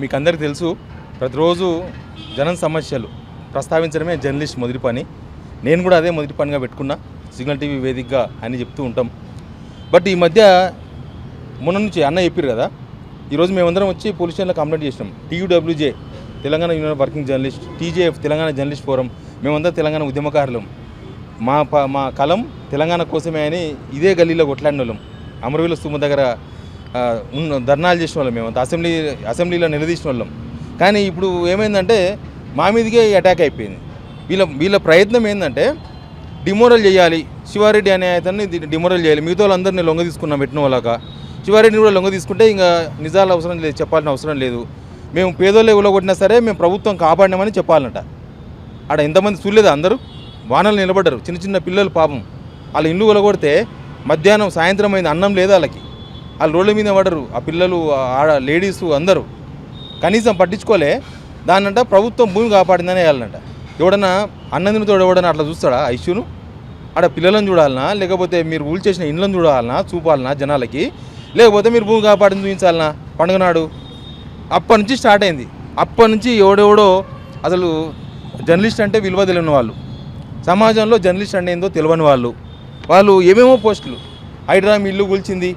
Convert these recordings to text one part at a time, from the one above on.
మీకు అందరికీ తెలుసు ప్రతిరోజు జనం సమస్యలు ప్రస్తావించడమే జర్నలిస్ట్ మొదటి పని. నేను కూడా అదే మొదటి పనిగా పెట్టుకున్నా సిగ్నల్ టీవీ వేదికగా అని చెప్తూ ఉంటాం. బట్ ఈ మధ్య మొన్న నుంచి అన్న చెప్పారు కదా ఈరోజు మేమందరం వచ్చి పోలీస్ స్టేషన్లో కంప్లైంట్ చేసినాం. TUWJ Telangana union working journalist TJF Telangana journalist forum మేమందరం తెలంగాణ ఉద్యమకారులం. మా ప మా కలం తెలంగాణ కోసమే అని ఇదే గల్లీలో కొట్లాడిన వాళ్ళం అమరవీల సుమ దగ్గర ధర్నాలు చేసిన వాళ్ళం మేము. అసెంబ్లీ అసెంబ్లీలో నిలదీసిన వాళ్ళం. కానీ ఇప్పుడు ఏమైందంటే మా మీదకే అటాక్ అయిపోయింది. వీళ్ళ వీళ్ళ ప్రయత్నం ఏంటంటే డిమోరల్ చేయాలి. శివారెడ్డి అనే అతన్ని డిమోరల్ చేయాలి. మిగతా వాళ్ళందరినీ లొంగ తీసుకున్నాం పెట్టిన వాళ్ళక. శివారెడ్డిని కూడా లొంగ తీసుకుంటే ఇంకా నిజాలు అవసరం లేదు చెప్పాల్సిన అవసరం లేదు. మేము పేదోళ్ళే ఉలగొట్టినా సరే మేము ప్రభుత్వం కాపాడినామని చెప్పాలంట. ఆడ ఎంతమంది చూడలేదు అందరూ? వానలు నిలబడ్డారు. చిన్న చిన్న పిల్లలు పాపం. వాళ్ళ ఇల్లు కొలగొడితే మధ్యాహ్నం సాయంత్రం అయింది అన్నం లేదు వాళ్ళకి? వాళ్ళు రోడ్ల మీద పడరు. ఆ పిల్లలు ఆడ లేడీస్ అందరూ. కనీసం పట్టించుకోలే. దాన్నంట ప్రభుత్వం భూమి కాపాడిందని వేయాలంట ఎవడన్నా అన్నందినతో ఎవడన్నా అట్లా చూస్తాడా ఆ ఇష్యూను? ఆడ పిల్లలను చూడాలనా? లేకపోతే మీరు రూల్ చేసిన ఇండ్లను చూడాలనా? చూపాలనా జనాలకి? లేకపోతే మీరు భూమి కాపాడిని చూపించాలనా? పండుగ నాడు? అప్పటి నుంచి స్టార్ట్ అయింది. అప్పటి నుంచి ఎవడెవడో అసలు జర్నలిస్ట్ అంటే విలువ తెలియని వాళ్ళు. సమాజంలో జర్నలిస్ట్ అంటే ఏందో తెలియని వాళ్ళు. వాళ్ళు ఏమేమో పోస్టులు. హైడ్రామ్ ఇల్లు కూల్చింది.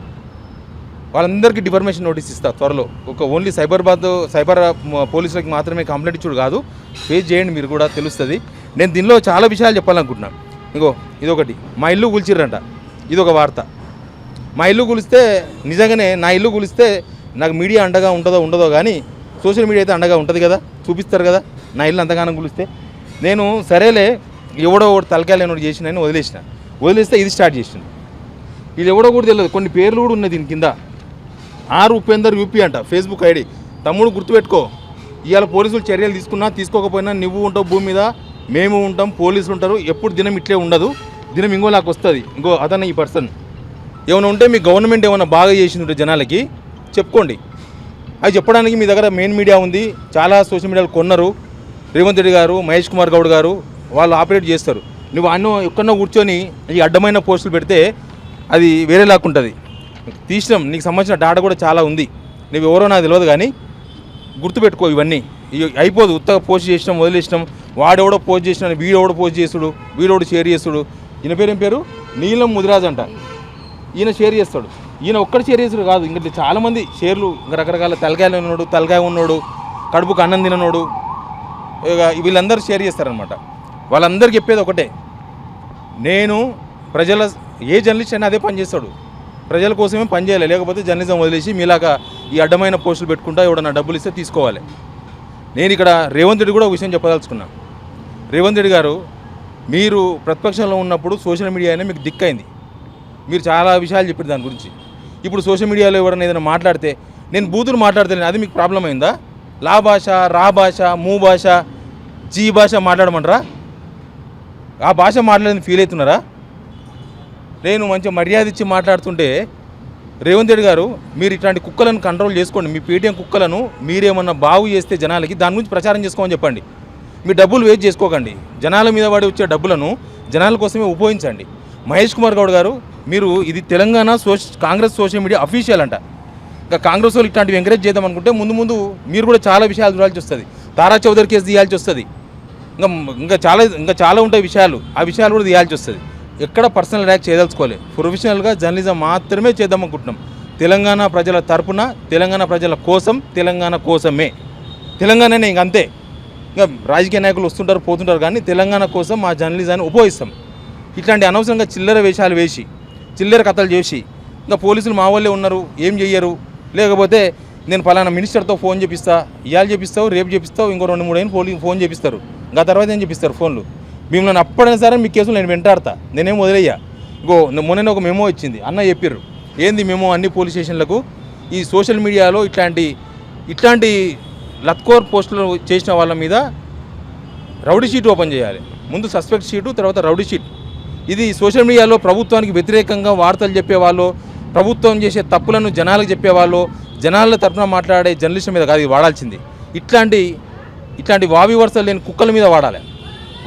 వాళ్ళందరికీ డిఫర్మేషన్ నోటీస్ ఇస్తా త్వరలో. ఒక ఓన్లీ సైబరాబాద్ సైబర్ పోలీసులకి మాత్రమే కంప్లైంట్ ఇచ్చుడు కాదు ఫేస్ చేయండి మీరు కూడా తెలుస్తుంది. నేను దీనిలో చాలా విషయాలు చెప్పాలనుకుంటున్నాను ఇంకో ఇదొకటి. మా ఇల్లు కూల్చిర్రంట. ఇది ఒక వార్త. మా ఇల్లు కూలిస్తే నిజంగానే నా ఇల్లు కూలిస్తే నాకు మీడియా అండగా ఉంటుందో ఉండదో కానీ సోషల్ మీడియా అయితే అండగా ఉంటుంది కదా చూపిస్తారు కదా నా ఇల్లు అంతగానం కూలిస్తే. నేను సరేలే ఎవడో ఒకటి తలకాయలు నేను చేసిన వదిలేసిన. వదిలేస్తే ఇది స్టార్ట్ చేసిన ఇది ఎవడో కూడా తెలియదు. కొన్ని పేర్లు కూడా ఉన్నాయి దీని కింద. ఆర్ ఉపేందర్ యూపీ అంట ఫేస్బుక్ ఐడి. తమ్ముడు గుర్తుపెట్టుకో ఇవాళ పోలీసులు చర్యలు తీసుకున్నా తీసుకోకపోయినా నువ్వు ఉంటావు భూమి మీద మేము ఉంటాం పోలీసులు ఉంటారు ఎప్పుడు దినం ఇట్లే ఉండదు దినం ఇంకో నాకు వస్తుంది. ఇంకో అతను ఈ పర్సన్. ఏమైనా ఉంటే మీ గవర్నమెంట్ ఏమైనా బాగా చేసింది ఉంటే జనాలకి చెప్పుకోండి. అది చెప్పడానికి మీ దగ్గర మెయిన్ మీడియా ఉంది చాలా సోషల్ మీడియాలు కొన్నారు. రేవంత్ రెడ్డి గారు మహేష్ కుమార్ గౌడ్ గారు వాళ్ళు ఆపరేట్ చేస్తారు. నువ్వు అన్నో ఎక్కడో కూర్చొని ఈ అడ్డమైన పోస్టులు పెడితే అది వేరేలాగా తీసినాం. నీకు సంబంధించిన డాటా కూడా చాలా ఉంది. నువ్వు ఎవరో నాకు తెలియదు కానీ గుర్తుపెట్టుకో ఇవన్నీ. అయిపోదు. ఉత్తగా పోస్ట్ చేసినాం వదిలేసినాం. వాడెవడో పోస్ట్ చేసినా వీడెవడో పోస్ట్ చేసుడు వీడెవడు షేర్ చేసుడు ఈయన పేరు ఏం పేరు? నీలం ముదిరాజ్ అంట. ఈయన షేర్ చేస్తాడు. ఈయన ఒక్కడ షేర్ చేస్తాడు కాదు. ఇంకా చాలామంది షేర్లు ఇంకా రకరకాల తలకాయలు ఉన్నాడు తలకాయ ఉన్నోడు కడుపుకు అన్నం తిననోడు. ఇక వీళ్ళందరూ షేర్ చేస్తారనమాట వాళ్ళందరికీ చెప్పేది ఒకటే. నేను ప్రజల ఏ జర్నలిస్ట్ అయినా అదే పని చేస్తాడు. ప్రజల కోసమే పనిచేయాలి లేకపోతే జర్నలిజం వదిలేసి మీలాగా ఈ అడ్డమైన పోస్టులు పెట్టుకుంటా ఎవడన్నా డబ్బులు ఇస్తే తీసుకోవాలి. నేను ఇక్కడ రేవంత్ రెడ్డి కూడా ఒక విషయం చెప్పదలుచుకున్నా. రేవంత్ రెడ్డి గారు మీరు ప్రతిపక్షంలో ఉన్నప్పుడు సోషల్ మీడియానే మీకు దిక్కైంది. మీరు చాలా విషయాలు చెప్పారు దాని గురించి. ఇప్పుడు సోషల్ మీడియాలో ఎవరైనా ఏదైనా మాట్లాడితే నేను బూతులు మాట్లాడతాను అది మీకు ప్రాబ్లం అయిందా? లా భాష రా భాష మూ భాష జీ భాష మాట్లాడమంటారా? ఆ భాష మాట్లాడింది ఫీల్ అవుతున్నారా? నేను మంచి మర్యాద ఇచ్చి మాట్లాడుతుంటే రేవంత్ రెడ్డి గారు మీరు ఇట్లాంటి కుక్కలను కంట్రోల్ చేసుకోండి మీ పేటీఎం కుక్కలను మీరేమన్నా బాగు చేస్తే జనాలకి దాని గురించి ప్రచారం చేసుకోమని చెప్పండి. మీ డబ్బులు వేస్ట్ చేసుకోకండి. జనాల మీద పడి వచ్చే డబ్బులను జనాల కోసమే ఉపయోగించండి. మహేష్ కుమార్ గౌడ్ గారు మీరు ఇది తెలంగాణ సోష కాంగ్రెస్ సోషల్ మీడియా అఫీషియల్ అంట. ఇంకా కాంగ్రెస్ వాళ్ళు ఇట్లాంటివి ఎంకరేజ్ చేద్దాం అనుకుంటే ముందు ముందు మీరు కూడా చాలా విషయాలు చూడాల్సి వస్తుంది. తారా చౌదరి కేసు తీయాల్సి వస్తుంది. ఇంకా ఇంకా చాలా ఇంకా చాలా ఉంటాయి విషయాలు. ఆ విషయాలు కూడా తీయాల్సి వస్తుంది. ఎక్కడ పర్సనల్ అటాక్ చేయదలుచుకోవాలి ప్రొఫెషనల్గా జర్నలిజం మాత్రమే చేద్దాం అనుకుంటున్నాం తెలంగాణ ప్రజల తరపున తెలంగాణ ప్రజల కోసం తెలంగాణ కోసమే. తెలంగాణనే ఇంక అంతే. ఇంకా రాజకీయ నాయకులు వస్తుంటారు పోతుంటారు కానీ తెలంగాణ కోసం మా జర్నలిజాన్ని ఉపయోగిస్తాం. ఇట్లాంటి అనవసరంగా చిల్లర వేషాలు వేసి చిల్లర కథలు చేసి ఇంకా పోలీసులు మా వాళ్ళే ఉన్నారు ఏం చెయ్యరు? లేకపోతే నేను ఫలానా మినిస్టర్తో ఫోన్ చేపిస్తా ఇవాళ చేపిస్తావు రేపు చేపిస్తావు ఇంకో రెండు మూడు అయిన పోలీ ఫోన్ చేపిస్తారు. ఇంకా తర్వాత ఏం చేపిస్తారు ఫోన్లు? మిమ్మల్ని అప్పుడైనా సరే మీ కేసులు నేను వెంటాడతా. నేనేం వదిలేయ్యా. ఇంకో మొన్న ఒక మెమో ఇచ్చింది. అన్న చెప్పిర్రు. ఏంది మెమో అన్ని పోలీస్ స్టేషన్లకు? ఈ సోషల్ మీడియాలో ఇట్లాంటి ఇట్లాంటి లత్కోర్ పోస్టులు చేసిన వాళ్ళ మీద రౌడీ షీట్ ఓపెన్ చేయాలి. ముందు సస్పెక్ట్ షీటు తర్వాత రౌడీ షీట్. ఇది సోషల్ మీడియాలో ప్రభుత్వానికి వ్యతిరేకంగా వార్తలు చెప్పేవాళ్ళు ప్రభుత్వం చేసే తప్పులను జనాలకు చెప్పేవాళ్ళు జనాల తరఫున మాట్లాడే జర్నలిస్టుల మీద కాదు ఇది వాడాల్సింది. ఇట్లాంటి ఇట్లాంటి వావి వరుసలు లేని కుక్కల మీద వాడాలి.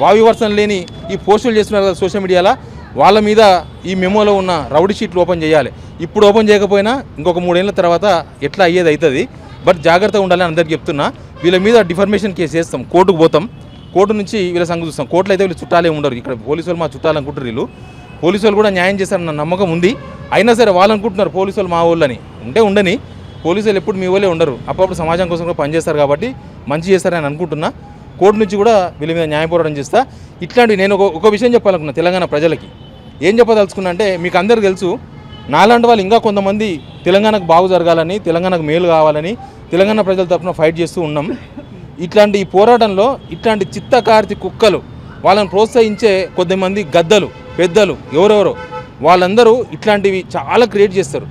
వావివర్సన లేని ఈ పోస్టులు చేస్తున్నారు కదా సోషల్ మీడియాలో వాళ్ళ మీద ఈ మెమోలో ఉన్న రౌడీ షీట్లు ఓపెన్ చేయాలి. ఇప్పుడు ఓపెన్ చేయకపోయినా ఇంకొక మూడేళ్ళ తర్వాత ఎట్లా అయ్యేది అవుతుంది బట్ జాగ్రత్తగా ఉండాలని అందరికీ చెప్తున్నా. వీళ్ళ మీద డిఫర్మేషన్ కేసు వేస్తాం కోర్టుకు పోతాం. కోర్టు నుంచి వీళ్ళ సంగతి చూస్తాం. కోర్టులో అయితే వీళ్ళు చుట్టాలే ఉండరు. ఇక్కడ పోలీసు వాళ్ళు మా చుట్టాలనుకుంటారు వీళ్ళు. పోలీసు వాళ్ళు కూడా న్యాయం చేస్తారన్న నమ్మకం ఉంది. అయినా సరే వాళ్ళు అనుకుంటున్నారు పోలీసు వాళ్ళు మా వాళ్ళని. ఉంటే ఉండని. పోలీసు వాళ్ళు ఎప్పుడు మీ వాళ్ళే ఉండరు. అప్పుడప్పుడు సమాజం కోసం కూడా పనిచేస్తారు కాబట్టి మంచి చేస్తారని అనుకుంటున్నా. కోర్టు నుంచి కూడా వీళ్ళ మీద న్యాయ పోరాటం చేస్తా. ఇట్లాంటివి నేను ఒక ఒక విషయం చెప్పాలనుకున్నా తెలంగాణ ప్రజలకి. ఏం చెప్పదలుచుకున్నా అంటే మీకు అందరు తెలుసు నాలాంటి వాళ్ళు ఇంకా కొంతమంది తెలంగాణకు బాగు జరగాలని తెలంగాణకు మేలు కావాలని తెలంగాణ ప్రజల తరఫున ఫైట్ చేస్తూ ఉన్నాం. ఇట్లాంటి ఈ పోరాటంలో ఇట్లాంటి చిత్తకార్తి కుక్కలు వాళ్ళని ప్రోత్సహించే కొద్దిమంది గద్దలు పెద్దలు ఎవరెవరో వాళ్ళందరూ ఇట్లాంటివి చాలా క్రియేట్ చేస్తారు.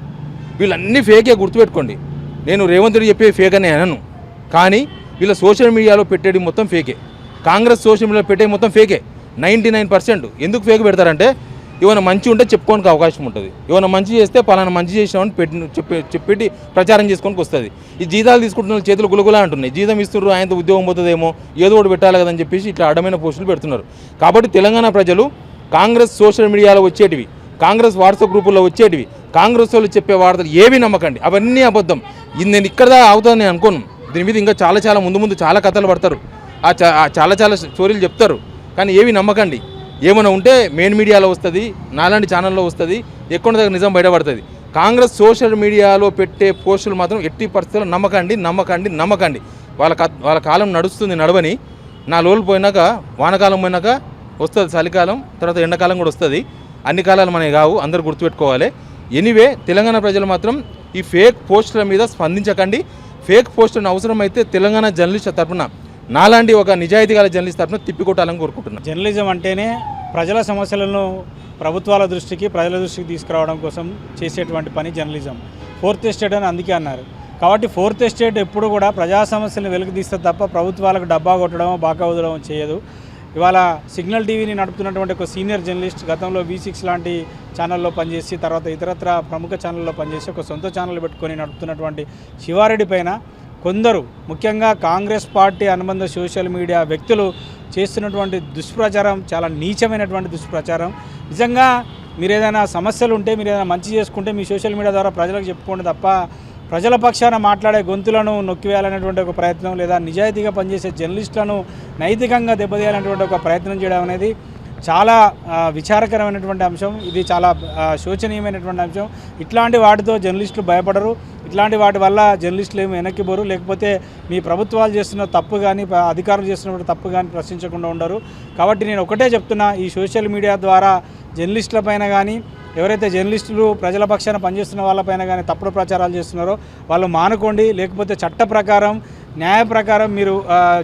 వీళ్ళన్నీ ఫేకే గుర్తుపెట్టుకోండి. నేను రేవంత్ రెడ్డి చెప్పే ఫేక్ అని అనను. కానీ వీళ్ళ సోషల్ మీడియాలో పెట్టేది మొత్తం ఫేకే. కాంగ్రెస్ సోషల్ మీడియాలో పెట్టేది మొత్తం ఫేకే. నైంటీ నైన్ పర్సెంట్ ఎందుకు ఫేక్ పెడతారంటే ఏమైనా మంచి ఉంటే చెప్పుకోనికి అవకాశం ఉంటుంది. ఏమైనా మంచి చేస్తే పలానా మంచి చేసామని పెట్టి చెప్పి చెప్పి ప్రచారం చేసుకోనికి వస్తుంది. ఈ జీతాలు తీసుకుంటున్న చేతులు గులగులా అంటున్నాయి. జీతం ఇస్తున్నారు ఆయనతో ఉద్యోగం పోతుందేమో ఏదో ఒకటి పెట్టాలి కదని చెప్పేసి ఇట్లా అడ్డమైన పోస్టులు పెడుతున్నారు. కాబట్టి తెలంగాణ ప్రజలు కాంగ్రెస్ సోషల్ మీడియాలో వచ్చేటివి కాంగ్రెస్ వాట్సాప్ గ్రూపుల్లో వచ్చేటివి కాంగ్రెస్ వాళ్ళు చెప్పే వార్తలు ఏవి నమ్మకండి. అవన్నీ అబద్ధం. ఇది నేను ఇక్కడ దాకా అవుతుందని నేను అనుకోను. దీని మీద ఇంకా చాలా చాలా ముందు ముందు చాలా కథలు పడతారు. ఆ చాలా చాలా స్టోరీలు చెప్తారు. కానీ ఏవి నమ్మకండి. ఏమైనా ఉంటే మెయిన్ మీడియాలో వస్తుంది నాలాంటి ఛానల్లో వస్తుంది ఎక్కువ దగ్గర నిజం బయటపడుతుంది. కాంగ్రెస్ సోషల్ మీడియాలో పెట్టే పోస్టులు మాత్రం ఎట్టి పరిస్థితుల్లో నమ్మకండి నమ్మకండి నమ్మకండి. వాళ్ళ క- వాళ్ళ కాలం నడుస్తుంది నడవని నా లోలు పోయినాక వానకాలం పోయినాక వస్తుంది చలికాలం తర్వాత ఎండాకాలం కూడా వస్తుంది. అన్ని కాలాలు మనకి కావు అందరూ గుర్తుపెట్టుకోవాలి. ఎనీవే తెలంగాణ ప్రజలు మాత్రం ఈ ఫేక్ పోస్టుల మీద స్పందించకండి. ఫేక్ పోస్టులను అవసరమైతే తెలంగాణ జర్నలిస్ట్ తరఫున నాలాంటి ఒక నిజాయితీ గల జర్నలిస్ట్ తరఫున తిప్పికొట్టాలని కోరుకుంటున్నాను. జర్నలిజం అంటేనే ప్రజల సమస్యలను ప్రభుత్వాల దృష్టికి ప్రజల దృష్టికి తీసుకురావడం కోసం చేసేటువంటి పని జర్నలిజం. ఫోర్త్ ఎస్టేట్ అని అందుకే అన్నారు. కాబట్టి ఫోర్త్ ఎస్టేట్ ఎప్పుడు కూడా ప్రజా సమస్యలను వెలుగు తీస్తే తప్ప ప్రభుత్వాలకు డబ్బా కొట్టడం బాకా వదలడం చేయదు. ఇవాళ సిగ్నల్ టీవీని నడుపుతున్నటువంటి ఒక సీనియర్ జర్నలిస్ట్ గతంలో వి సిక్స్ లాంటి ఛానల్లో పనిచేసి తర్వాత ఇతరత్ర ప్రముఖ ఛానల్లో పనిచేసి ఒక సొంత ఛానల్ పెట్టుకొని నడుపుతున్నటువంటి శివారెడ్డి పైన కొందరు ముఖ్యంగా కాంగ్రెస్ పార్టీ అనుబంధ సోషల్ మీడియా వ్యక్తులు చేస్తున్నటువంటి దుష్ప్రచారం చాలా నీచమైనటువంటి దుష్ప్రచారం. నిజంగా మీరు ఏదైనా సమస్యలు ఉంటే మీరు ఏదైనా మంచి చేసుకుంటే మీ సోషల్ మీడియా ద్వారా ప్రజలకు చెప్పుకోండి తప్ప ప్రజల పక్షాన మాట్లాడే గొంతులను నొక్కివేయాలనేటువంటి ఒక ప్రయత్నం లేదా నిజాయితీగా పనిచేసే జర్నలిస్టులను నైతికంగా దెబ్బతీయాలనేటువంటి ఒక ప్రయత్నం చేయడం అనేది చాలా విచారకరమైనటువంటి అంశం. ఇది చాలా శోచనీయమైనటువంటి అంశం. ఇట్లాంటి వాటితో జర్నలిస్టులు భయపడరు. ఇట్లాంటి వాటి వల్ల జర్నలిస్టులు ఏమి వెనక్కిపోరు లేకపోతే మీ ప్రభుత్వాలు చేస్తున్న తప్పు కానీ అధికారులు చేస్తున్న తప్పు కానీ ప్రశ్నించకుండా ఉండరు. కాబట్టి నేను ఒకటే చెప్తున్నా ఈ సోషల్ మీడియా ద్వారా జర్నలిస్టులపైన కానీ ఎవరైతే జర్నలిస్టులు ప్రజల పక్షాన పనిచేస్తున్న వాళ్ళపైన కానీ తప్పుడు ప్రచారాలు చేస్తున్నారో వాళ్ళు మానుకోండి లేకపోతే చట్ట ప్రకారం న్యాయ ప్రకారం మీరు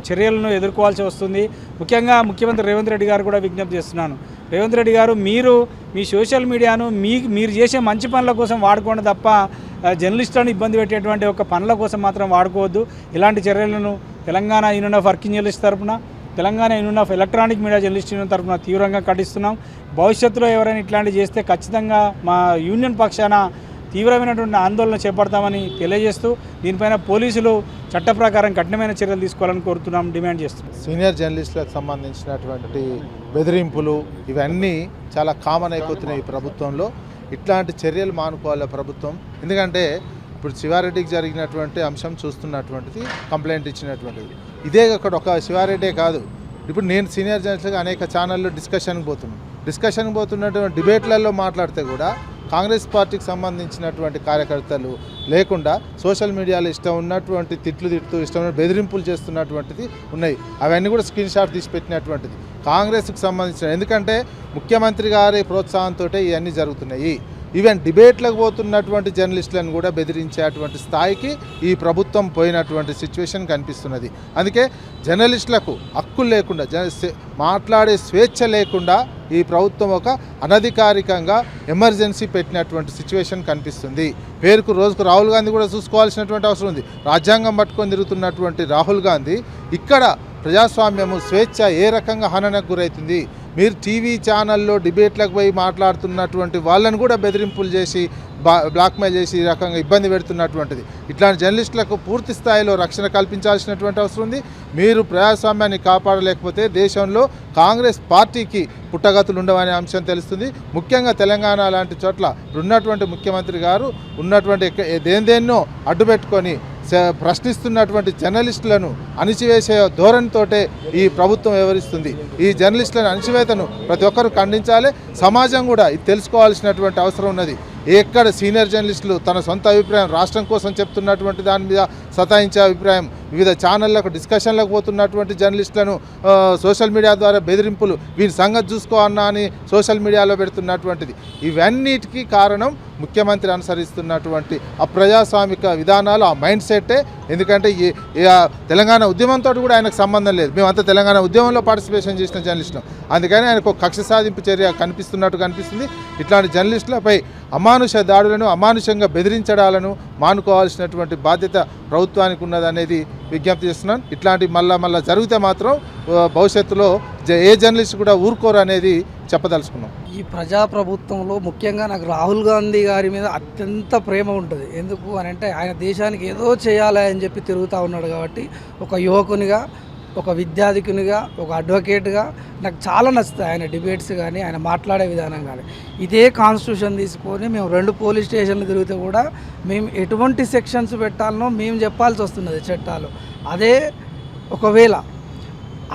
చర్యలను ఎదుర్కోవాల్సి వస్తుంది. ముఖ్యంగా ముఖ్యమంత్రి రేవంత్ రెడ్డి గారు కూడా విజ్ఞప్తి చేస్తున్నాను. రేవంత్ రెడ్డి గారు మీరు మీ సోషల్ మీడియాను మీ మీరు చేసే మంచి పనుల కోసం వాడుకోండి తప్ప జర్నలిస్టులను ఇబ్బంది పెట్టేటువంటి ఒక పనుల కోసం మాత్రం వాడుకోవద్దు. ఇలాంటి చర్యలను Telangana union of working journalist తరపున Telangana union of electronic media journalist union తరఫున తీవ్రంగా ఖండిస్తున్నాం. భవిష్యత్తులో ఎవరైనా ఇట్లాంటివి చేస్తే ఖచ్చితంగా మా యూనియన్ పక్షాన తీవ్రమైనటువంటి ఆందోళన చేపడతామని తెలియజేస్తూ దీనిపైన పోలీసులు చట్ట ప్రకారం కఠినమైన చర్యలు తీసుకోవాలని కోరుతున్నాం డిమాండ్ చేస్తున్నాం. సీనియర్ జర్నలిస్టులకు సంబంధించినటువంటి బెదిరింపులు ఇవన్నీ చాలా కామన్ అయిపోతున్నాయి ఈ ప్రభుత్వంలో. ఇట్లాంటి చర్యలు మానుకోవాలి ప్రభుత్వం. ఎందుకంటే ఇప్పుడు శివారెడ్డికి జరిగినటువంటి అంశం చూస్తున్నటువంటిది కంప్లైంట్ ఇచ్చినటువంటిది. ఇదే అక్కడ ఒక శివారెడ్డే కాదు. ఇప్పుడు నేను సీనియర్ జర్నలిస్ట్గా అనేక ఛానల్లో డిస్కషన్కి పోతున్నాను. డిస్కషన్ పోతున్నటువంటి డిబేట్లలో మాట్లాడితే కూడా కాంగ్రెస్ పార్టీకి సంబంధించినటువంటి కార్యకర్తలు లేకుండా సోషల్ మీడియాలో ఇష్టం ఉన్నటువంటి తిట్లు తిడుతూ ఇష్టం బెదిరింపులు చేస్తున్నటువంటిది ఉన్నాయి. అవన్నీ కూడా స్క్రీన్ షాట్ తీసి పెట్టినటువంటిది. కాంగ్రెస్కి సంబంధించిన ఎందుకంటే ముఖ్యమంత్రి గారి ప్రోత్సాహంతో ఇవన్నీ జరుగుతున్నాయి. ఈవెన్ డిబేట్లకు పోతున్నటువంటి జర్నలిస్టులను కూడా బెదిరించేటువంటి స్థాయికి ఈ ప్రభుత్వం పోయినటువంటి సిచ్యువేషన్ కనిపిస్తున్నది. అందుకే జర్నలిస్టులకు హక్కులు లేకుండా మాట్లాడే స్వేచ్ఛ లేకుండా ఈ ప్రభుత్వం ఒక అనధికారికంగా ఎమర్జెన్సీ పెట్టినటువంటి సిచ్యువేషన్ కనిపిస్తుంది. పేరుకు రోజుకు రాహుల్ గాంధీ కూడా చూసుకోవాల్సినటువంటి అవసరం ఉంది. రాజ్యాంగం పట్టుకొని తిరుగుతున్నటువంటి రాహుల్ గాంధీ ఇక్కడ ప్రజాస్వామ్యము స్వేచ్ఛ ఏ రకంగా హననకు గురవుతుంది మీరు టీవీ ఛానల్లో డిబేట్లకు పోయి మాట్లాడుతున్నటువంటి వాళ్ళని కూడా బెదిరింపులు చేసి బా బ్లాక్మెయిల్ చేసి ఈ రకంగా ఇబ్బంది పెడుతున్నటువంటిది. ఇట్లాంటి జర్నలిస్టులకు పూర్తి స్థాయిలో రక్షణ కల్పించాల్సినటువంటి అవసరం ఉంది. మీరు ప్రజాస్వామ్యాన్ని కాపాడలేకపోతే దేశంలో కాంగ్రెస్ పార్టీకి పుట్టగతులు ఉండవనే అంశం తెలుస్తుంది. ముఖ్యంగా తెలంగాణ లాంటి చోట్ల ఉన్నటువంటి ముఖ్యమంత్రి గారు ఉన్నటువంటి దేనిదేన్నో అడ్డుపెట్టుకొని ప్రశ్నిస్తున్నటువంటి జర్నలిస్టులను అణిచివేసే ధోరణితోటే ఈ ప్రభుత్వం వ్యవహరిస్తుంది. ఈ జర్నలిస్టులను అణిచివేతను ప్రతి ఒక్కరూ ఖండించాలి. సమాజం కూడా ఇది తెలుసుకోవాల్సినటువంటి అవసరం ఉన్నది. ఎక్కడ సీనియర్ జర్నలిస్టులు తన సొంత అభిప్రాయం రాష్ట్రం కోసం చెప్తున్నటువంటి దాని మీద సతాయించే అభిప్రాయం వివిధ ఛానళ్ళకు డిస్కషన్లకు పోతున్నటువంటి జర్నలిస్టులను సోషల్ మీడియా ద్వారా బెదిరింపులు వీరి సంగతి చూసుకో అన్నా అని సోషల్ మీడియాలో పెడుతున్నటువంటిది. ఇవన్నిటికీ కారణం ముఖ్యమంత్రి అనుసరిస్తున్నటువంటి ఆ ప్రజాస్వామిక విధానాలు ఆ మైండ్ సెట్టే ఎందుకంటే ఈ తెలంగాణ ఉద్యమంతో కూడా ఆయనకు సంబంధం లేదు. మేమంతా తెలంగాణ ఉద్యమంలో పార్టిసిపేషన్ చేసిన జర్నలిస్టులు. అందుకని ఆయనకు కక్ష సాధింపు చర్య కనిపిస్తున్నట్టు కనిపిస్తుంది. ఇట్లాంటి జర్నలిస్టులపై అమానుష దాడులను అమానుషంగా బెదిరించడాలను మానుకోవాల్సినటువంటి బాధ్యత ప్రభుత్వానికి ఉన్నదనేది విజ్ఞప్తి చేస్తున్నాను. ఇట్లాంటి మళ్ళా మళ్ళా జరిగితే మాత్రం భవిష్యత్తులో జ- ఏ జర్నలిస్ట్ కూడా ఊరుకోరు అనేది చెప్పదలుచుకున్నాం. ఈ ప్రజాప్రభుత్వంలో ముఖ్యంగా నాకు రాహుల్ గాంధీ గారి మీద అత్యంత ప్రేమ ఉంటుంది. ఎందుకు అని అంటే ఆయన దేశానికి ఏదో చేయాలి అని చెప్పి తిరుగుతూ ఉన్నాడు కాబట్టి ఒక యువకునిగా ఒక విద్యాధికునిగా ఒక అడ్వకేట్గా నాకు చాలా నచ్చుతాయి. ఆయన డిబేట్స్ కానీ ఆయన మాట్లాడే విధానం కానీ. ఇదే కాన్స్టిట్యూషన్ తీసుకొని మేము రెండు పోలీస్ స్టేషన్లు తిరిగితే కూడా మేము ఎటువంటి సెక్షన్స్ పెట్టాలనో మేము చెప్పాల్సి వస్తున్నది చట్టాలు. అదే ఒకవేళ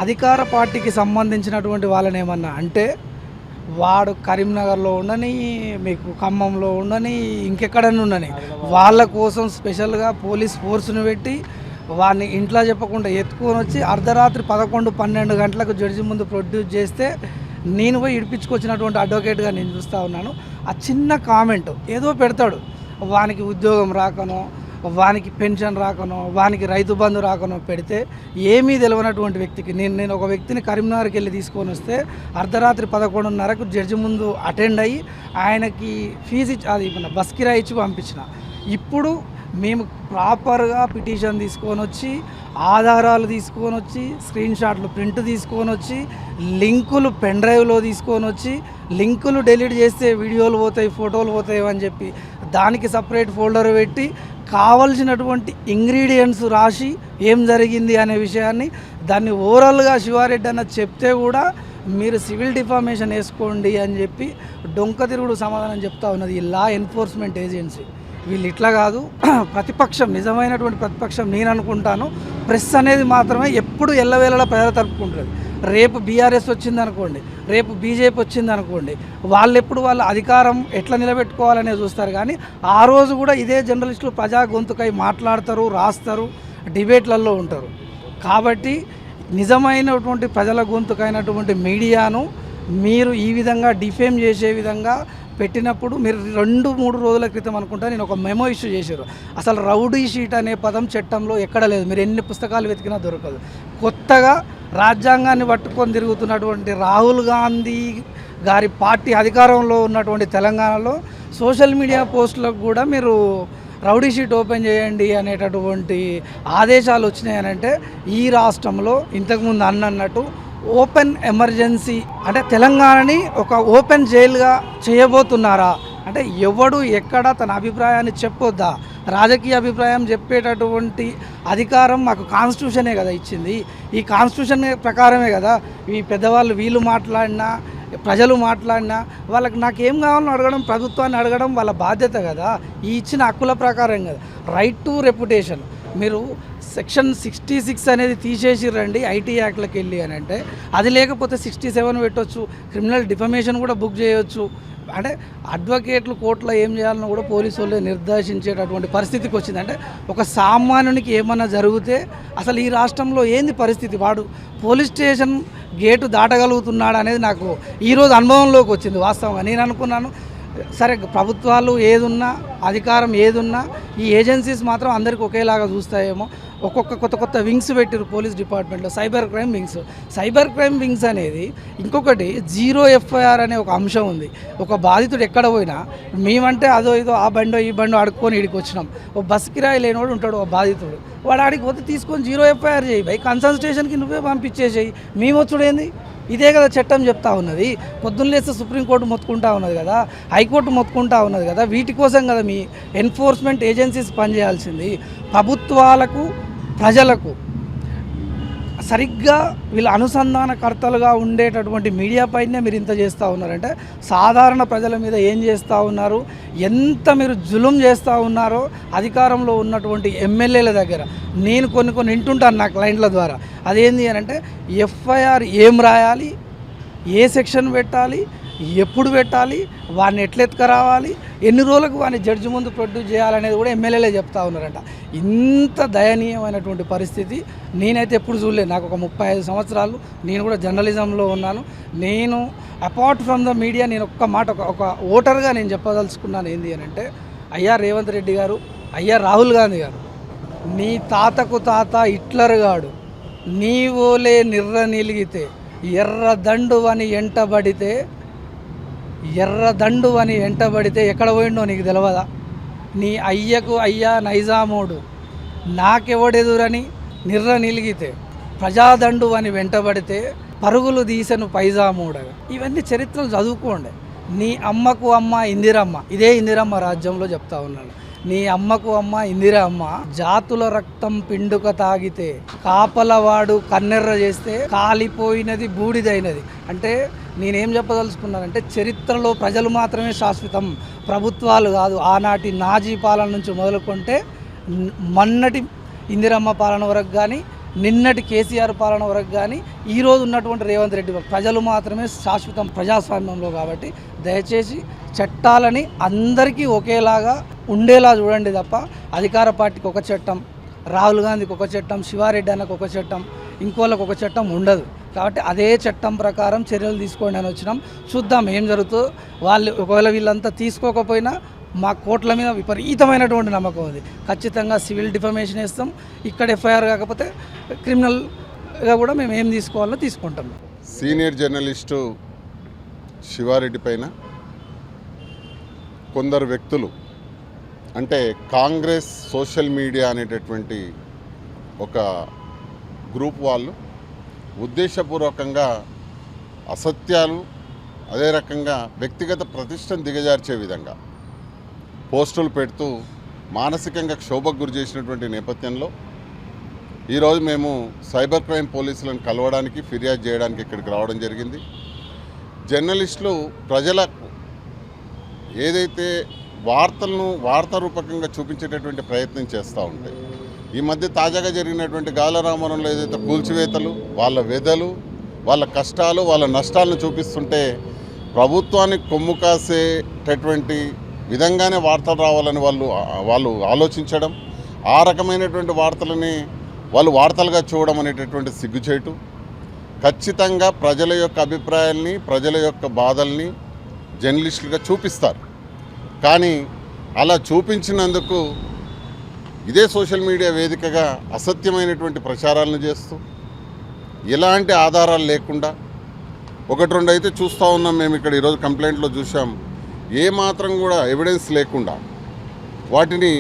అధికార పార్టీకి సంబంధించినటువంటి వాళ్ళని ఏమన్నా అంటే వాడు కరీంనగర్లో ఉండని మీకు ఖమ్మంలో ఉండని ఇంకెక్కడన్నా ఉండని వాళ్ళ కోసం స్పెషల్గా పోలీస్ ఫోర్స్ను పెట్టి వాడిని ఇంట్లో చెప్పకుండా ఎత్తుకొని వచ్చి అర్ధరాత్రి పదకొండు పన్నెండు గంటలకు జడ్జి ముందు ప్రొడ్యూస్ చేస్తే నేను పోయి ఇడిపించుకొచ్చినటువంటి అడ్వకేట్గా నేను చూస్తూ ఉన్నాను. ఆ చిన్న కామెంట్ ఏదో పెడతాడు. వానికి ఉద్యోగం రాకనో వానికి పెన్షన్ రాకనో వానికి రైతు బంధు రాకనో పెడితే ఏమీ తెలియనటువంటి వ్యక్తికి నేను నేను ఒక వ్యక్తిని కరీంనగర్కి వెళ్ళి తీసుకొని వస్తే అర్ధరాత్రి పదకొండున్నరకు జడ్జి ముందు అటెండ్ అయ్యి ఆయనకి ఫీజు ఇచ్చి అది బస్ కిరాయి ఇచ్చి పంపించిన. ఇప్పుడు మేము ప్రాపర్గా పిటిషన్ తీసుకొని వచ్చి ఆధారాలు తీసుకొని వచ్చి స్క్రీన్ షాట్లు ప్రింట్ తీసుకొని వచ్చి లింకులు పెన్ డ్రైవ్లో తీసుకొని వచ్చి లింకులు డెలీట్ చేస్తే వీడియోలు పోతాయి ఫోటోలు పోతాయి అని చెప్పి దానికి సపరేట్ ఫోల్డర్ పెట్టి కావలసినటువంటి ఇంగ్రీడియంట్స్ రాసి ఏం జరిగింది అనే విషయాన్ని దాన్ని ఓవరాల్గా శివారెడ్డి అన్న చెప్తే కూడా మీరు సివిల్ డిఫార్మేషన్ వేసుకోండి అని చెప్పి డొంక తిరుగుడు సమాధానం చెప్తా ఉన్నది ఈ లా ఎన్ఫోర్స్మెంట్ ఏజెన్సీ వీళ్ళు ఇట్లా కాదు. ప్రతిపక్షం నిజమైనటువంటి ప్రతిపక్షం నేను అనుకుంటాను. ప్రెస్ అనేది మాత్రమే ఎప్పుడు ఎల్లవేళలా ప్రజలు తరుపుకుంటుంది. రేపు బీఆర్ఎస్ వచ్చింది అనుకోండి రేపు బీజేపీ వచ్చింది అనుకోండి వాళ్ళు ఎప్పుడు వాళ్ళ అధికారం ఎట్లా నిలబెట్టుకోవాలనే చూస్తారు. కానీ ఆ రోజు కూడా ఇదే జర్నలిస్టులు ప్రజా గొంతుకై మాట్లాడతారు రాస్తారు డిబేట్లలో ఉంటారు. కాబట్టి నిజమైనటువంటి ప్రజల గొంతుకైనటువంటి మీడియాను మీరు ఈ విధంగా డిఫేమ్ చేసే విధంగా పెట్టినప్పుడు మీరు రెండు మూడు రోజుల క్రితం అనుకుంటా నేను ఒక మెమో ఇష్యూ చేశారు. అసలు రౌడీ షీట్ అనే పదం చట్టంలో ఎక్కడ లేదు. మీరు ఎన్ని పుస్తకాలు వెతికినా దొరకదు. కొత్తగా రాజ్యాంగాన్ని పట్టుకొని తిరుగుతున్నటువంటి రాహుల్ గాంధీ గారి పార్టీ అధికారంలో ఉన్నటువంటి తెలంగాణలో సోషల్ మీడియా పోస్టులకు కూడా మీరు రౌడీ షీట్ ఓపెన్ చేయండి అనేటటువంటి ఆదేశాలు వచ్చినాయనంటే ఈ రాష్ట్రంలో ఇంతకుముందు అన్నట్టు ఓపెన్ ఎమర్జెన్సీ అంటే తెలంగాణని ఒక ఓపెన్ జైలుగా చేయబోతున్నారా? అంటే ఎవడు ఎక్కడ తన అభిప్రాయాన్ని చెప్పొద్దా? రాజకీయ అభిప్రాయం చెప్పేటటువంటి అధికారం మాకు కాన్స్టిట్యూషనే కదా ఇచ్చింది. ఈ కాన్స్టిట్యూషన్ ప్రకారమే కదా ఈ పెద్దవాళ్ళు వీళ్ళు మాట్లాడినా ప్రజలు మాట్లాడినా వాళ్ళకి నాకేం కావాలని అడగడం ప్రభుత్వాన్ని అడగడం వాళ్ళ బాధ్యత కదా. ఈ ఇచ్చిన హక్కుల ప్రకారం కదా. రైట్ టు రెప్యుటేషన్ మీరు సెక్షన్ సిక్స్టీ సిక్స్ అనేది తీసేసిరండి ఐటీ యాక్ట్లోకి వెళ్ళి అని అంటే అది లేకపోతే సిక్స్టీ సెవెన్ పెట్టొచ్చు క్రిమినల్ డిఫమేషన్ కూడా బుక్ చేయొచ్చు. అంటే అడ్వకేట్లు కోర్టులో ఏం చేయాలన్నా కూడా పోలీసు వాళ్ళు నిర్దేశించేటటువంటి పరిస్థితికి వచ్చింది. అంటే ఒక సామాన్యునికి ఏమన్నా జరిగితే అసలు ఈ రాష్ట్రంలో ఏంది పరిస్థితి? వాడు పోలీస్ స్టేషన్ గేటు దాటగలుగుతున్నాడు అనేది నాకు ఈరోజు అనుభవంలోకి వచ్చింది వాస్తవంగా. నేను అనుకున్నాను సరే ప్రభుత్వాలు ఏదున్నా అధికారం ఏదున్నా ఈ ఏజెన్సీస్ మాత్రం అందరికీ ఒకేలాగా చూస్తాయేమో. ఒక్కొక్క కొత్త కొత్త వింగ్స్ పెట్టారు పోలీస్ డిపార్ట్మెంట్లో cyber crime wings. Cyber crime wings అనేది ఇంకొకటి జీరో ఎఫ్ఐఆర్ అనే ఒక అంశం ఉంది. ఒక బాధితుడు ఎక్కడ పోయినా మేమంటే అదో ఇదో ఆ బండో ఈ బండో అడుక్కొని ఇడికి వచ్చినాం ఓ బస్ కిరాయి లేనివాడు ఉంటాడు ఒక బాధితుడు. వాడు ఆడికి పోతే తీసుకొని జీరో ఎఫ్ఐఆర్ చేయి. బై కన్సర్న్ స్టేషన్కి నువ్వే పంపించేసేయి. మేము వచ్చుడేంది ఇదే కదా చట్టం చెప్తా ఉన్నది. పొద్దున్నలేస్తే సుప్రీంకోర్టు మొత్తుకుంటా ఉన్నది కదా. హైకోర్టు మొత్తుకుంటా ఉన్నది కదా. వీటి కోసం కదా మీ ఎన్ఫోర్స్మెంట్ ఏజెన్సీస్ పనిచేయాల్సింది. ప్రభుత్వాలకు ప్రజలకు సరిగ్గా వీళ్ళ అనుసంధానకర్తలుగా ఉండేటటువంటి మీడియా పైనే మీరు ఇంత చేస్తూ ఉన్నారంటే సాధారణ ప్రజల మీద ఏం చేస్తూ ఉన్నారు? ఎంత మీరు జులుం చేస్తూ ఉన్నారో అధికారంలో ఉన్నటువంటి ఎమ్మెల్యేల దగ్గర. నేను కొన్ని కొన్ని వింటుంటాను నా క్లయింట్ల ద్వారా. అదేంటి అని అంటే ఎఫ్ఐఆర్ ఏం రాయాలి? ఏ సెక్షన్ పెట్టాలి? ఎప్పుడు పెట్టాలి వాడిని ఎట్లా ఎత్తుకరావాలి ఎన్ని రోజులకు వాడిని జడ్జి ముందు ప్రొడ్యూస్ చేయాలనేది కూడా ఎమ్మెల్యేలే చెప్తా ఉన్నారంట. ఇంత దయనీయమైనటువంటి పరిస్థితి నేనైతే ఎప్పుడు చూడలేదు. నాకు ఒక ముప్పై ఐదు సంవత్సరాలు నేను కూడా జర్నలిజంలో ఉన్నాను. నేను అపార్ట్ ఫ్రమ్ ద మీడియా నేను ఒక్క మాట ఒక ఒక ఓటర్గా నేను చెప్పదలుచుకున్నాను ఏంటి అని అంటే అయ్యా రేవంత్ రెడ్డి గారు అయ్యా రాహుల్ గాంధీ గారు నీ తాతకు తాత హిట్లర్ గాడు నీ ఓలే నిర్ర నిలిగితే ఎర్రదండు అని ఎంటబడితే ఎర్రదండు అని వెంటబడితే ఎక్కడ పోయిండో నీకు తెలియదా నీ అయ్యకు అయ్యా నైజామోడు. నాకెవడెదురని నిర్ర నిలిగితే ప్రజాదండు అని వెంటబడితే పరుగులు తీసను పైజామూడగా. ఇవన్నీ చరిత్రలు చదువుకోండి. నీ అమ్మకు అమ్మ ఇందిరమ్మ. ఇదే ఇందిరమ్మ రాజ్యంలో చెప్తా ఉన్నాను నీ అమ్మకు అమ్మ ఇందిర అమ్మ జాతుల రక్తం పిండుక తాగితే కాపలవాడు కన్నెర్ర చేస్తే కాలిపోయినది బూడిదైనది. అంటే నేనేం చెప్పదలుచుకున్నానంటే చరిత్రలో ప్రజలు మాత్రమే శాశ్వతం ప్రభుత్వాలు కాదు. ఆనాటి నాజీ పాలన నుంచి మొదలుకుంటే మన్నటి మొన్నటి ఇందిరమ్మ పాలన వరకు కానీ నిన్నటి కేసీఆర్ పాలన వరకు కానీ ఈరోజు ఉన్నటువంటి రేవంత్ రెడ్డి ప్రజలు మాత్రమే శాశ్వతం ప్రజాస్వామ్యంలో కాబట్టి దయచేసి చట్టాలని అందరికీ ఒకేలాగా ఉండేలా చూడండి తప్ప అధికార పార్టీకి ఒక చట్టం రాహుల్ గాంధీకి ఒక చట్టం శివారెడ్డి అన్నకు ఒక చట్టం ఇంకోళ్ళకి ఒక చట్టం ఉండదు. కాబట్టి అదే చట్టం ప్రకారం చర్యలు తీసుకోండి అని వచ్చినాం. చూద్దాం ఏం జరుగుతుందో వాళ్ళు ఒకవేళ వీళ్ళంతా తీసుకోకపోయినా మా కోట్ల మీద విపరీతమైనటువంటి నమ్మకం ఉంది ఖచ్చితంగా సివిల్ డిఫర్మేషన్ వేస్తాం. ఇక్కడ ఎఫ్ఐఆర్ కాకపోతే క్రిమినల్గా కూడా మేము ఏం తీసుకోవాలో తీసుకుంటాం. సీనియర్ జర్నలిస్టు శివారెడ్డి పైన కొందరు వ్యక్తులు అంటే కాంగ్రెస్ సోషల్ మీడియా అనేటటువంటి ఒక గ్రూప్ వాళ్ళు ఉద్దేశపూర్వకంగా అసత్యాలు అదే రకంగా వ్యక్తిగత ప్రతిష్టను దిగజార్చే విధంగా పోస్టులు పెడుతూ మానసికంగా క్షోభకు గురి చేసినటువంటి నేపథ్యంలో ఈరోజు మేము సైబర్ క్రైమ్ పోలీసులను కలవడానికి ఫిర్యాదు చేయడానికి ఇక్కడికి రావడం జరిగింది. జర్నలిస్టులు ప్రజలకు ఏదైతే వార్తలను వార్త రూపకంగా చూపించేటటువంటి ప్రయత్నం చేస్తూ ఉంటాయి. ఈ మధ్య తాజాగా జరిగినటువంటి గాలరామరంలో ఏదైతే కూల్చివేతలు వాళ్ళ వెదలు వాళ్ళ కష్టాలు వాళ్ళ నష్టాలను చూపిస్తుంటే ప్రభుత్వానికి కొమ్ము కాసేటటువంటి విధంగానే వార్తలు రావాలని వాళ్ళు వాళ్ళు ఆలోచించడం ఆ రకమైనటువంటి వార్తలని వాళ్ళు వార్తలుగా చూడడం అనేటటువంటి సిగ్గుచేటు. ఖచ్చితంగా ప్రజల యొక్క అభిప్రాయాల్ని ప్రజల యొక్క బాధల్ని జర్నలిస్టులుగా చూపిస్తారు. కానీ అలా చూపించినందుకు ఇదే సోషల్ మీడియా వేదికగా అసత్యమైనటువంటి ప్రచారాలను చేస్తూ ఎలాంటి ఆధారాలు లేకుండా ఒకటి రెండు అయితే చూస్తూ ఉన్నాం మేము ఇక్కడ ఈరోజు కంప్లైంట్లో చూసాం ఏ మాత్రం కూడా ఎవిడెన్స్ లేకుండా వాటిని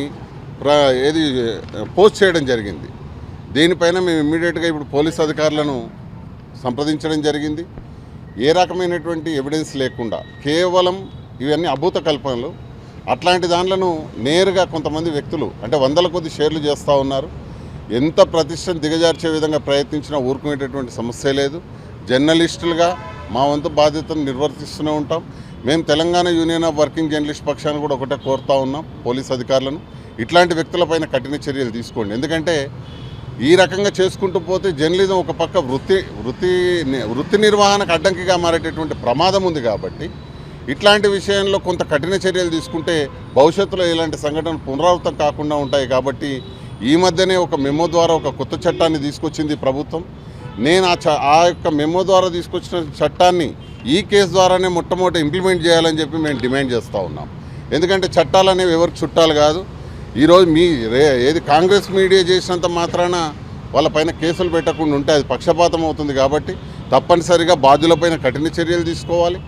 ప్ర ఏది పోస్ట్ చేయడం జరిగింది. దీనిపైన మేము ఇమ్మీడియట్గా ఇప్పుడు పోలీస్ అధికారులను సంప్రదించడం జరిగింది. ఏ రకమైనటువంటి ఎవిడెన్స్ లేకుండా కేవలం ఇవన్నీ అభూత కల్పనలు అట్లాంటి దాంట్లను నేరుగా కొంతమంది వ్యక్తులు అంటే వందల కొద్ది షేర్లు చేస్తూ ఉన్నారు. ఎంత ప్రతిష్టను దిగజార్చే విధంగా ప్రయత్నించినా ఊరుకునేటటువంటి సమస్య లేదు. జర్నలిస్టులుగా మా వంతు బాధ్యతను నిర్వర్తిస్తూనే ఉంటాం. మేము Telangana union of working journalist పక్షాన్ని కూడా ఒకటే కోరుతా ఉన్నాం పోలీస్ అధికారులను. ఇట్లాంటి వ్యక్తులపైన కఠిన చర్యలు తీసుకోండి. ఎందుకంటే ఈ రకంగా చేసుకుంటూ పోతే జర్నలిజం ఒక పక్క వృత్తి వృత్తి వృత్తి నిర్వహణకు అడ్డంకిగా మారేటటువంటి ప్రమాదం ఉంది కాబట్టి ఇట్లాంటి విషయంలో కొంత కఠిన చర్యలు తీసుకుంటే భవిష్యత్తులో ఇలాంటి సంఘటనలు పునరావృతం కాకుండా ఉంటాయి కాబట్టి ఈ మధ్యనే ఒక మెమో ద్వారా ఒక కొత్త చట్టాన్ని తీసుకొచ్చింది ప్రభుత్వం. నేను ఆ చ ఆ యొక్క మెమో ద్వారా తీసుకొచ్చిన చట్టాన్ని ఈ కేసు ద్వారానే మొట్టమొదటి ఇంప్లిమెంట్ చేయాలని చెప్పి మేము డిమాండ్ చేస్తూ ఉన్నాం. ఎందుకంటే చట్టాలు అనేవి ఎవరికి చుట్టాలు కాదు. ఈరోజు మీ రే ఏది కాంగ్రెస్ మీడియా చేసినంత మాత్రాన వాళ్ళపైన కేసులు పెట్టకుండా ఉంటే అది పక్షపాతం అవుతుంది కాబట్టి తప్పనిసరిగా బాధ్యులపైన కఠిన చర్యలు తీసుకోవాలి.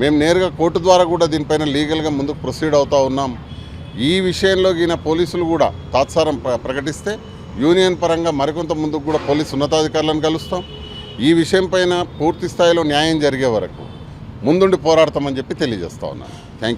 మేము నేరుగా కోర్టు ద్వారా కూడా దీనిపైన లీగల్గా ముందుకు ప్రొసీడ్ అవుతూ ఉన్నాం. ఈ విషయంలో ఈయన పోలీసులు కూడా తాత్సారం ప్రకటిస్తే యూనియన్ పరంగా మరికొంత ముందుకు కూడా పోలీసు ఉన్నతాధికారులను కలుస్తాం. ఈ విషయం పైన పూర్తి స్థాయిలో న్యాయం జరిగే వరకు ముందుండి పోరాడతామని చెప్పి తెలియజేస్తా ఉన్నాను. థ్యాంక్